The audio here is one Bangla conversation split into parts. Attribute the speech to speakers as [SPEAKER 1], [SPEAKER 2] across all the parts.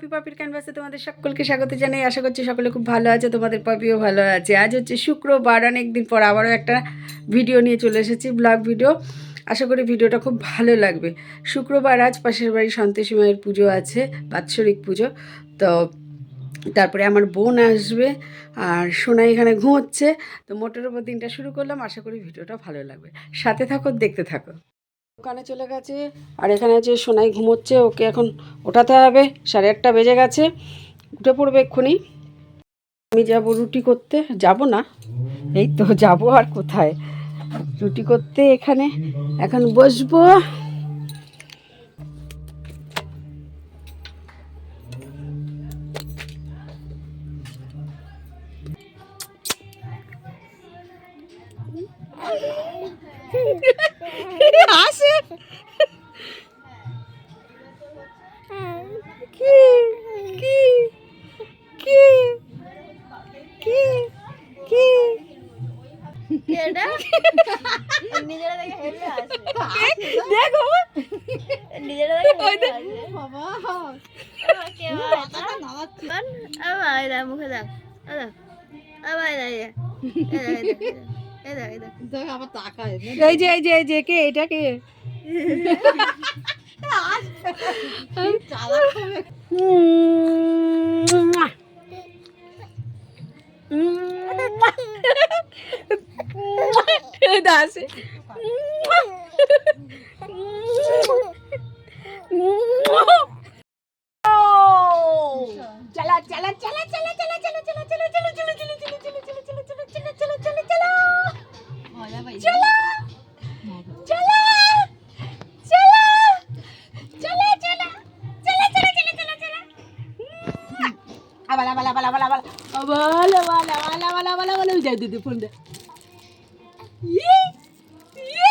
[SPEAKER 1] পপি পপির ক্যানভাসে তোমাদের সকলকে স্বাগত জানাই। আশা করছি সকলে খুব ভালো আছে, তোমাদের পপিও ভালো আছে। আজ হচ্ছে শুক্রবার অনেক দিন পর আবারও একটা ভিডিও নিয়ে চলে এসেছি ব্লগ ভিডিও আশা করি ভিডিওটা খুব ভালো লাগবে। শুক্রবার, আজ পাশের বাড়ি সন্তোষী মায়ের পুজো আছে, বাৎসরিক পুজো। তো তারপরে আমার বোন আসবে আর সোনা এখানে ঘুমোচ্ছে। তো মোটের ওপর দিনটা শুরু করলাম। আশা করি ভিডিওটা ভালো লাগবে। সাথে থাকো, দেখতে থাকো। দোকানে চলে গেছে। আর এখানে আছে সোনাই ঘুমোচ্ছে, ওকে এখন ওঠাতে হবে। সাড়ে আটটা বেজে গেছে। উঠে পড়বে এক্ষুনি। আমি যাব রুটি করতে। যাব না। এই তো যাব আর কোথায়? রুটি করতে এখানে। এখন বসবো। আসে। কি? কি? কি? কি? কি?
[SPEAKER 2] দেখো মুখে দেখ। আবার দাঁড়িয়ে এই
[SPEAKER 1] যে এই যে কে? এটা কে? দাসে আবালা বালা বালা বালা বালা বালা বালা বালা বালা বালা যাই দিদি ইয়ে ইয়ে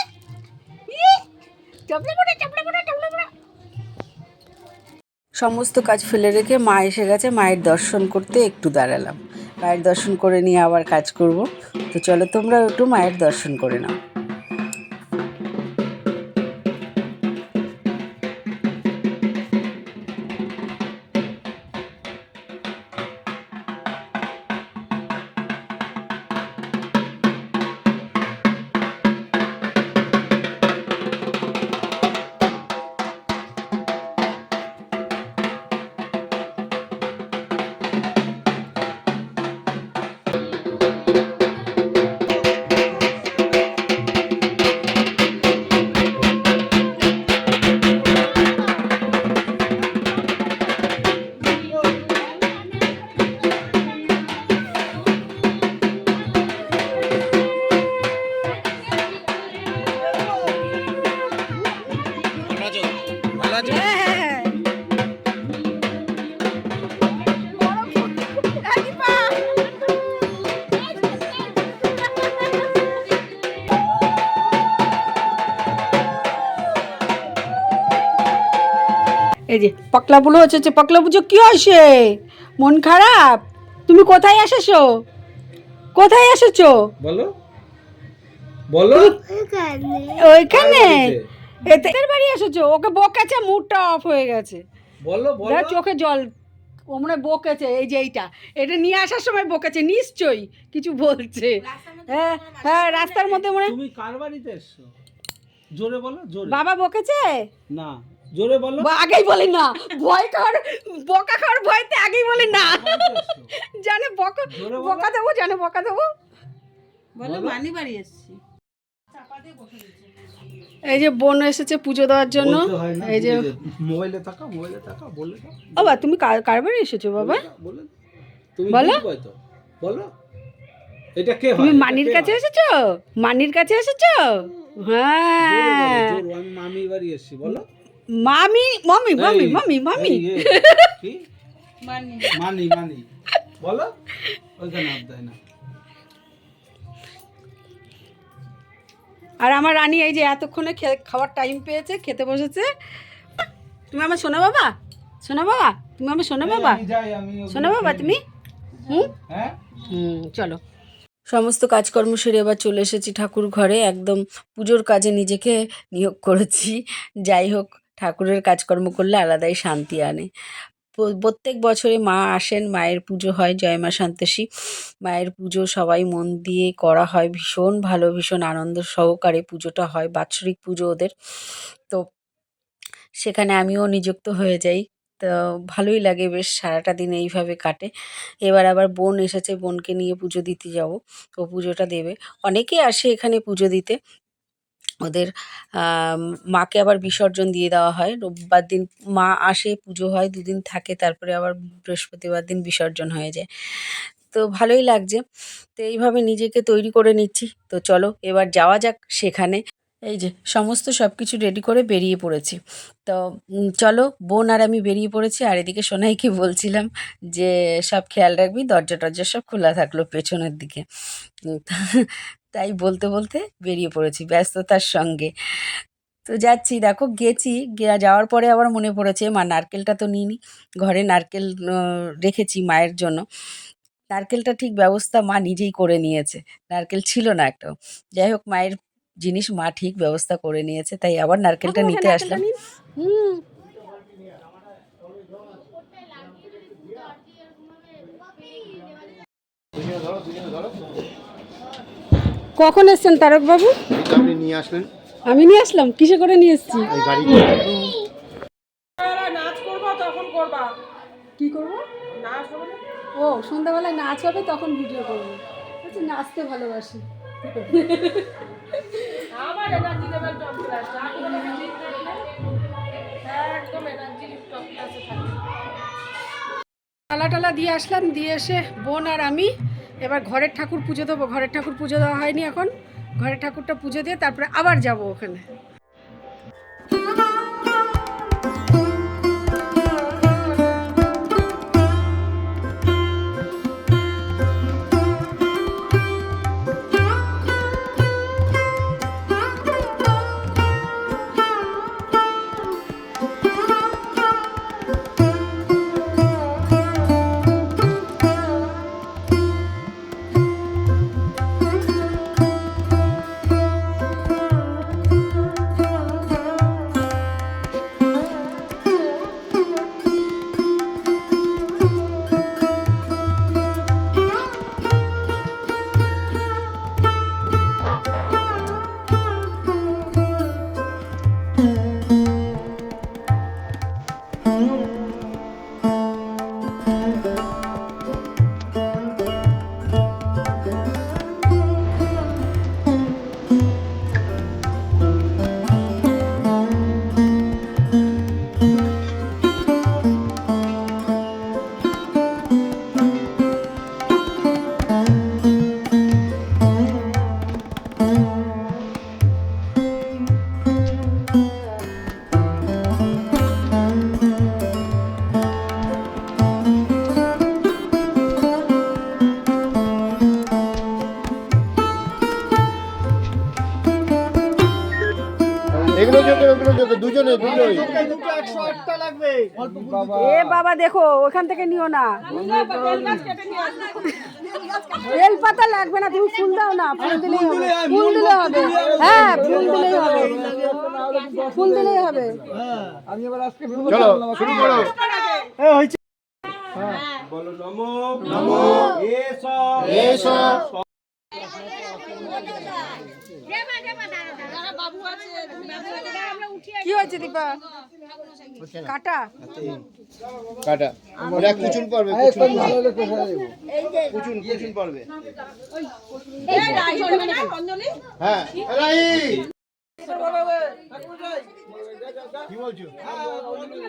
[SPEAKER 1] ইয়ে। সমস্ত কাজ ফেলে রেখে মা এসে গেছে, মায়ের দর্শন করতে একটু দাঁড়ালাম। মায়ের দর্শন করে নিয়ে আবার কাজ করব। তো চলো তোমরা একটু মায়ের দর্শন করে নাও। এই যে পাকলা বুলো হচ্ছে পাকলা পুজো কি হয়েছে? মন খারাপ? তুমি কোথায় এসেছ? কোথায় এসেছ?
[SPEAKER 3] বলো। বলো।
[SPEAKER 1] ওইখানে? এতে এদের বাড়ি এসেছ? ওকে বকেছে মুডটা অফ হয়ে গেছে।
[SPEAKER 3] বলো বলো।
[SPEAKER 1] চোখে জল। ও মনে বকেছে এই যে এইটা। এটা নিয়ে আসার সময় বকেছে নিশ্চয়ই কিছু বলছে। হ্যাঁ হ্যাঁ রাস্তার মধ্যে মনে
[SPEAKER 3] তুমি কার বাড়িতে এসছো? জোরে বলো জোরে।
[SPEAKER 1] বাবা বকেছে?
[SPEAKER 3] না। জোরে বলো।
[SPEAKER 1] আগেই বলি না। ভয় কর বকা খাওয়ার ভয়তে আগেই বলি না। জানে বকা বকা দেবো জানে বকা দেবো।
[SPEAKER 3] বলো মানি বাড়ি
[SPEAKER 1] এই যে বোন এসেছে পুজো দেওয়ার জন্য। এই যে
[SPEAKER 3] মোবাইলে থাকা মোবাইলে থাকা বলে
[SPEAKER 1] বাবা তুমি কার বাড়ি এসেছ বাবা?
[SPEAKER 3] বলো বলো। এটা কে
[SPEAKER 1] তুমি মানির কাছে এসেছ? মানির কাছে এসেছ? হ্যাঁ।
[SPEAKER 3] মামি বাড়ি এসেছি বলো।
[SPEAKER 1] মামি মামি মামি
[SPEAKER 3] এই,
[SPEAKER 1] মামি
[SPEAKER 3] মানি। মানি বলো? ওইখানে হাত দেয় না।
[SPEAKER 1] আর আমার রানী এই যে এতক্ষণে খে- খাওয়ার টাইম পেয়েছে খেতে বসেছে। তুমি আমার সোনা বাবা? সোনা বাবা? তুমি আমার সোনা বাবা? সোনা বাবা তুমি? হুম?
[SPEAKER 3] হ্যাঁ?
[SPEAKER 1] হুম চলো। সমস্ত কাজকর্ম সেরে এবার চলে এসেছি ঠাকুর ঘরে একদম পুজোর কাজে নিজেকে নিয়োগ করেছি। যাই হোক ঠাকুরের কাজকর্ম করলে আলাদাই শান্তি আনে।
[SPEAKER 4] প্রত্যেক বছরে মা আসেন, মায়ের পুজো হয়, জয় মা শান্তশী। মায়ের পুজো সবাই মন দিয়ে করা হয়, ভীষণ ভালো, ভীষণ আনন্দ সহকারে পুজোটা হয়, বাৎসরিক পুজো ওদের। তো সেখানে আমিও নিযুক্ত হয়ে যাই। তো ভালোই লাগে বেশ, সারাটা দিন এইভাবে কাটে। এবার আবার বোন এসেছে, বোনকে নিয়ে পুজো দিতে যাব। ও পুজোটা দেবে। অনেকে আসে এখানে পুজো দিতে। ওদের মাকে আবার বিসর্জন দিয়ে দেওয়া হয়। রোববার দিন মা আসে, পুজো হয়, দুদিন থাকে, তারপরে আবার বৃহস্পতিবার দিন বিসর্জন হয়ে যায়। তো ভালোই লাগছে। তো এইভাবে নিজেকে তৈরি করে নিচ্ছি। তো চলো এবার যাওয়া যাক সেখানে। এই যে সমস্ত সব কিছু রেডি করে বেরিয়ে পড়েছি। তো চলো বোন আর আমি বেরিয়ে পড়েছি। আর এদিকে সোনাইকে বলছিলাম যে, সব খেয়াল রাখবি দরজা টরজা সব খোলা থাকল পেছনের দিকে। তাই বলতে বলতে বেরিয়ে পড়েছি ব্যস্ততার সঙ্গে। তো যাচ্ছি দেখো গেছি যাওয়ার পরে আবার মনে পড়েছে মা নারকেলটা তো নিইনি ঘরে নারকেল রেখেছি মায়ের জন্য। নারকেলটা ঠিক ব্যবস্থা মা নিজেই করে নিয়েছে নারকেল ছিল না একটাও। যাই হোক মায়ের জিনিস মা ঠিক ব্যবস্থা করে নিয়েছে তাই আবার নারকেলটা নিতে আসলাম। কখন এসছেন তারক বাবু
[SPEAKER 1] আপনি নিয়ে আসলেন।
[SPEAKER 4] আমি নিয়ে আসলাম? কিসে করে নিয়ে এসছি?
[SPEAKER 5] নাচ করব তখন করবা।
[SPEAKER 4] কি করব?
[SPEAKER 5] নাচ হবে
[SPEAKER 4] ও সন্ধ্যাবেলায় নাচ হবে তখন ভিডিও করব। আচ্ছা নাচতে ভালোবাসি।
[SPEAKER 5] আমার এনার্জি লেভেল টপ ক্লাস একদম এনার্জি টপ ক্লাসে থাকে।
[SPEAKER 4] টালা টালা দিয়ে আসলাম দিয়ে এসে বোন আর আমি এবার ঘরের ঠাকুর পুজো দেবো, ঘরের ঠাকুর পুজো দেওয়া হয়নি এখন। ঘরের ঠাকুরটা পুজো দিয়ে তারপরে আবার যাব ওখানে। এ বাবা দেখো ওখান থেকে নিও না। বেল পাতা লাগবে না তুমি ফুল দাও না ফুল দিলেই হবে। ফুল দিলে হবে। হ্যাঁ ফুল দিলেই হবে। ফুল দিলেই হবে।
[SPEAKER 1] আমি এবার আজকে চলো শুরু করো।
[SPEAKER 3] হ্যাঁ বলো নমো। নমো এস।
[SPEAKER 1] এসো।
[SPEAKER 4] কি হয়েছে দীপা? কাটা?
[SPEAKER 1] কাটা। ওরা কুচুন পড়বে কুচুন। কুচুন কুচুন পড়বে। হ্যাঁ। রাই কি বলছো? চিবিয়ে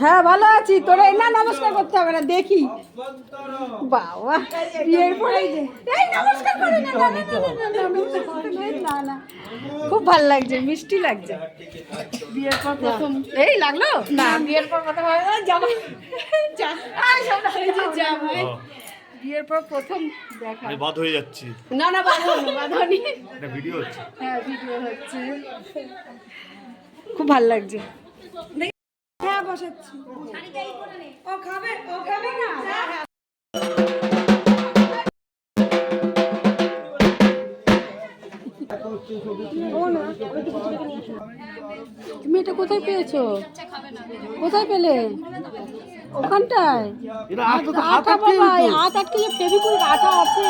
[SPEAKER 4] হ্যাঁ
[SPEAKER 1] ভালো আছি। তোরা না নমস্কার করতে হবে না, দেখি। বাবা খুব ভালো লাগছে, মিষ্টি লাগছে। বিয়ের পর প্রথম। এই লাগল? না, বিয়ের পর বিয়ের পর প্রথম দেখা।
[SPEAKER 6] আমি বাদ হয়ে যাচ্ছি।
[SPEAKER 1] না না বাঁধনি বাঁধনি
[SPEAKER 6] এটা ভিডিও হচ্ছে।
[SPEAKER 1] হ্যাঁ ভিডিও হচ্ছে। খুব ভালো লাগছে। হ্যাঁ বসাচ্ছি। ও খাবে ও খাবে না তুমি এটা কোথায় পেয়েছ? কোথায় পেলে? ওখানটায়? আটা বাবা এই হাত আটকে যে ফেভিকুল আটা আছে।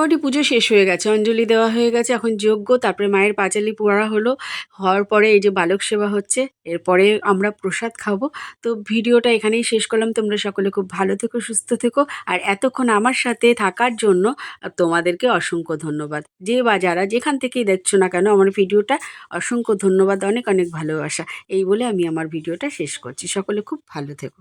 [SPEAKER 1] মোটামুটি পুজো শেষ হয়ে গেছে, অঞ্জলি দেওয়া হয়ে গেছে, এখন যজ্ঞ, তারপরে মায়ের পাঁচালি পোড়া হলো, হওয়ার পরে এই যে বালক সেবা হচ্ছে, এরপরে আমরা প্রসাদ খাব। তো ভিডিওটা এখানেই শেষ করলাম, তোমরা সকলে খুব ভালো থেকো, সুস্থ থেকো, আর এতক্ষণ আমার সাথে থাকার জন্য তোমাদেরকে অসংখ্য ধন্যবাদ। যে বা যারা যেখান থেকেই দেখছ না কেন আমার ভিডিওটা, অসংখ্য ধন্যবাদ, অনেক অনেক ভালোবাসা। এই বলে আমি আমার ভিডিওটা শেষ করছি, সকলে খুব ভালো থেকো।